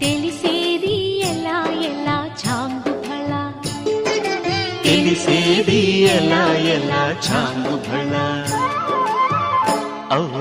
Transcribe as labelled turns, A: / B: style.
A: తెలిసేది ఎలా ఎలా చాంగు ఫళ
B: తెలిసేది ఎలా ఎలా చాంగు భళ?